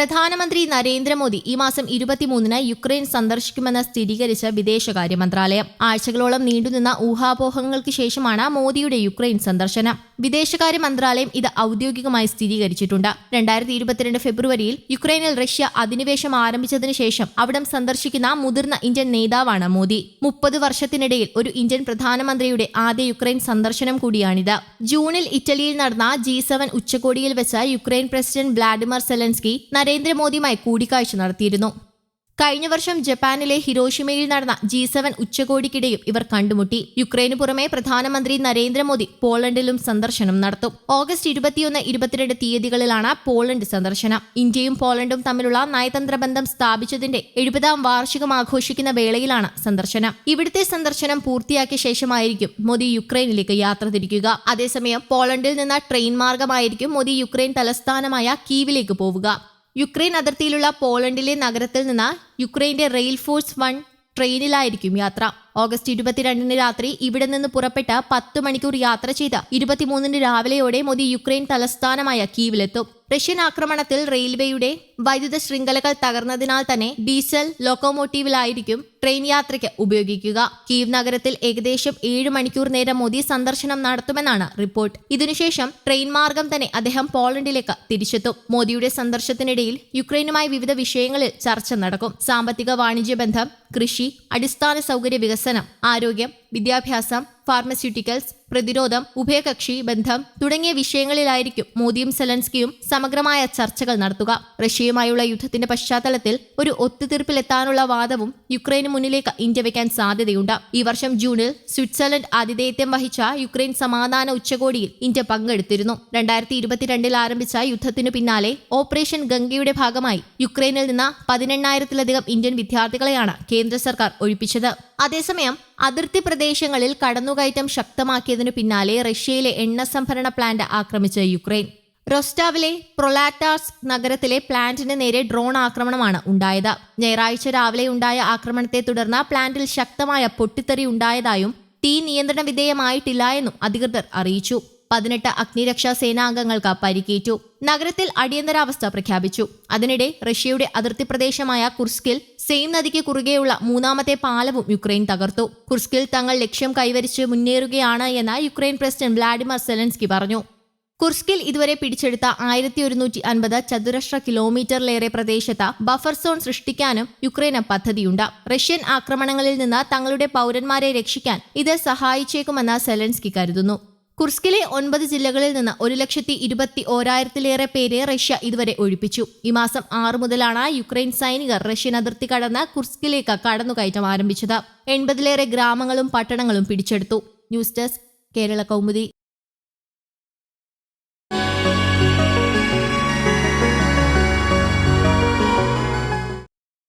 പ്രധാനമന്ത്രി നരേന്ദ്രമോദി ഈ മാസം ഇരുപത്തിമൂന്നിന് യുക്രൈൻ സന്ദർശിക്കുമെന്ന് സ്ഥിരീകരിച്ച വിദേശകാര്യ മന്ത്രാലയം. ആഴ്ചകളോളം നീണ്ടുനിന്ന ഊഹാപോഹങ്ങൾക്ക് ശേഷമാണ് മോദിയുടെ യുക്രൈൻ സന്ദർശനം. വിദേശകാര്യ മന്ത്രാലയം ഇത് ഔദ്യോഗികമായി സ്ഥിരീകരിച്ചിട്ടുണ്ട്. രണ്ടായിരത്തി ഇരുപത്തിരണ്ട് ഫെബ്രുവരിയിൽ യുക്രൈനിൽ റഷ്യ അധിനിവേശം ആരംഭിച്ചതിനു ശേഷം അവിടം സന്ദർശിക്കുന്ന മുതിർന്ന ഇന്ത്യൻ നേതാവാണ് മോദി. മുപ്പത് വർഷത്തിനിടയിൽ ഒരു ഇന്ത്യൻ പ്രധാനമന്ത്രിയുടെ ആദ്യ യുക്രൈൻ സന്ദർശനം കൂടിയാണിത്. ജൂണിൽ ഇറ്റലിയിൽ നടന്ന ജി ഉച്ചകോടിയിൽ വെച്ച് യുക്രൈൻ പ്രസിഡന്റ് വ്ളാഡിമിർ സെലൻസ്കി നരേന്ദ്രമോദിയുമായി കൂടിക്കാഴ്ച നടത്തിയിരുന്നു. കഴിഞ്ഞ വർഷം ജപ്പാനിലെ ഹിരോഷിമയിൽ നടന്ന ജി സെവൻ ഉച്ചകോടിക്കിടെയും ഇവർ കണ്ടുമുട്ടി. യുക്രൈന് പുറമെ പ്രധാനമന്ത്രി നരേന്ദ്രമോദി പോളണ്ടിലും സന്ദർശനം നടത്തും. ഓഗസ്റ്റ് ഇരുപത്തിയൊന്ന് ഇരുപത്തിരണ്ട് തീയതികളിലാണ് പോളണ്ട് സന്ദർശനം. ഇന്ത്യയും പോളണ്ടും തമ്മിലുള്ള നയതന്ത്ര ബന്ധം സ്ഥാപിച്ചതിന്റെ എഴുപതാം വാർഷികം ആഘോഷിക്കുന്ന വേളയിലാണ് സന്ദർശനം. ഇവിടുത്തെ സന്ദർശനം പൂർത്തിയാക്കിയ ശേഷമായിരിക്കും മോദി യുക്രൈനിലേക്ക് യാത്ര തിരിക്കുക. അതേസമയം പോളണ്ടിൽ നിന്ന് ട്രെയിൻ മാർഗമായിരിക്കും മോദി യുക്രൈൻ തലസ്ഥാനമായ കീവിലേക്ക് പോവുക. യുക്രൈൻ അതിർത്തിയിലുള്ള പോളണ്ടിലെ നഗരത്തിൽ നിന്ന് യുക്രൈന്റെ റെയിൽ ഫോഴ്സ് വൺ ട്രെയിനിലായിരിക്കും യാത്ര. ഓഗസ്റ്റ് ഇരുപത്തിരണ്ടിന് രാത്രി ഇവിടെ നിന്ന് പുറപ്പെട്ട പത്ത് മണിക്കൂർ യാത്ര ചെയ്ത് ഇരുപത്തിമൂന്നിന് രാവിലെയോടെ മോദി യുക്രൈൻ തലസ്ഥാനമായ കീവിലെത്തും. റഷ്യൻ ആക്രമണത്തിൽ റെയിൽവേയുടെ വൈദ്യുത ശൃംഖലകൾ തകർന്നതിനാൽ തന്നെ ഡീസൽ ലോക്കോമോട്ടീവിലായിരിക്കും ട്രെയിൻ യാത്രയ്ക്ക് ഉപയോഗിക്കുക. കീവ് നഗരത്തിൽ ഏകദേശം ഏഴ് മണിക്കൂർ നേരം മോദി സന്ദർശനം നടത്തുമെന്നാണ് റിപ്പോർട്ട്. ഇതിനുശേഷം ട്രെയിൻ മാർഗം തന്നെ അദ്ദേഹം പോളണ്ടിലേക്ക് തിരിച്ചെത്തും. മോദിയുടെ സന്ദർശനത്തിനിടയിൽ യുക്രൈനുമായി വിവിധ വിഷയങ്ങളിൽ ചർച്ച നടക്കും. സാമ്പത്തിക വാണിജ്യ ബന്ധം കൃഷി അടിസ്ഥാന സൗകര്യ വികസനം ആരോഗ്യം വിദ്യാഭ്യാസം ഫാർമസ്യൂട്ടിക്കൽസ് പ്രതിരോധം ഉഭയകക്ഷി ബന്ധം തുടങ്ങിയ വിഷയങ്ങളിലായിരിക്കും മോദിയും സെലൻസ്കിയും സമഗ്രമായ ചർച്ചകൾ നടത്തുക. റഷ്യയുമായുള്ള യുദ്ധത്തിന്റെ പശ്ചാത്തലത്തിൽ ഒരു ഒത്തുതീർപ്പിലെത്താനുള്ള വാദവും യുക്രൈന് മുന്നിലേക്ക് ഇന്ത്യ വയ്ക്കാൻ സാധ്യതയുണ്ട്. ഈ വർഷം ജൂണിൽ സ്വിറ്റ്സർലൻഡ് ആതിഥേയത്വം വഹിച്ച യുക്രൈൻ സമാധാന ഉച്ചകോടിയിൽ ഇന്ത്യ പങ്കെടുത്തിരുന്നു. രണ്ടായിരത്തി ഇരുപത്തിരണ്ടിൽ ആരംഭിച്ച യുദ്ധത്തിനു പിന്നാലെ ഓപ്പറേഷൻ ഗംഗയുടെ ഭാഗമായി യുക്രൈനിൽ നിന്ന് പതിനെണ്ണായിരത്തിലധികം ഇന്ത്യൻ വിദ്യാർത്ഥികളെയാണ് കേന്ദ്ര സർക്കാർ ഒഴിപ്പിച്ചത്. അതേസമയം അതിർത്തി പ്രദേശങ്ങളിൽ കടന്നുകയറ്റം ശക്തമാക്കിയതിനു പിന്നാലെ റഷ്യയിലെ എണ്ണ സംഭരണ പ്ലാന്റ് ആക്രമിച്ച യുക്രൈൻ. റൊസ്റ്റാവിലെ പ്രൊലാറ്റാസ് നഗരത്തിലെ പ്ലാന്റിന് നേരെ ഡ്രോൺ ആക്രമണമാണ് ഉണ്ടായത്. ഞായറാഴ്ച രാവിലെ ഉണ്ടായ ആക്രമണത്തെ തുടർന്ന് പ്ലാന്റിൽ ശക്തമായ പൊട്ടിത്തെറി ഉണ്ടായതായും തീ നിയന്ത്രണ വിധേയമായിട്ടില്ല എന്നും അധികൃതർ അറിയിച്ചു. പതിനെട്ട് അഗ്നിരക്ഷാ സേനാംഗങ്ങൾക്ക് പരിക്കേറ്റു. നഗരത്തിൽ അടിയന്തരാവസ്ഥ പ്രഖ്യാപിച്ചു. അതിനിടെ റഷ്യയുടെ അതിർത്തി പ്രദേശമായ കുർസ്കിൽ സെയിം നദിക്ക് കുറുകെയുള്ള മൂന്നാമത്തെ പാലവും യുക്രൈൻ തകർത്തു. കുർസ്കിൽ തങ്ങൾ ലക്ഷ്യം കൈവരിച്ച് മുന്നേറുകയാണ് എന്ന് യുക്രൈൻ പ്രസിഡന്റ് വ്ളാഡിമിർ സെലൻസ്കി പറഞ്ഞു. കുർസ്കിൽ ഇതുവരെ പിടിച്ചെടുത്ത ആയിരത്തി ഒരുന്നൂറ്റി അൻപത് ചതുരശ്ര കിലോമീറ്ററിലേറെ പ്രദേശത്ത് ബഫർ സോൺ സൃഷ്ടിക്കാനും യുക്രൈന് പദ്ധതിയുണ്ട്. റഷ്യൻ ആക്രമണങ്ങളിൽ നിന്ന് തങ്ങളുടെ പൗരന്മാരെ രക്ഷിക്കാൻ ഇത് സഹായിച്ചേക്കുമെന്ന് സെലൻസ്കി കരുതുന്നു. കുർസ്കിലെ ഒൻപത് ജില്ലകളിൽ നിന്ന് ഒരു ലക്ഷത്തി ഇരുപത്തി ഓരായിരത്തിലേറെ പേരെ റഷ്യ ഇതുവരെ ഒഴിപ്പിച്ചു. ഈ മാസം ആറ് മുതലാണ് യുക്രൈൻ സൈനികർ റഷ്യൻ അതിർത്തി കടന്ന് കുർസ്കിലേക്ക് കടന്നുകയറ്റം ആരംഭിച്ചത്. എൺപതിലേറെ ഗ്രാമങ്ങളും പട്ടണങ്ങളും പിടിച്ചെടുത്തു. News desk Kerala Kaumudi.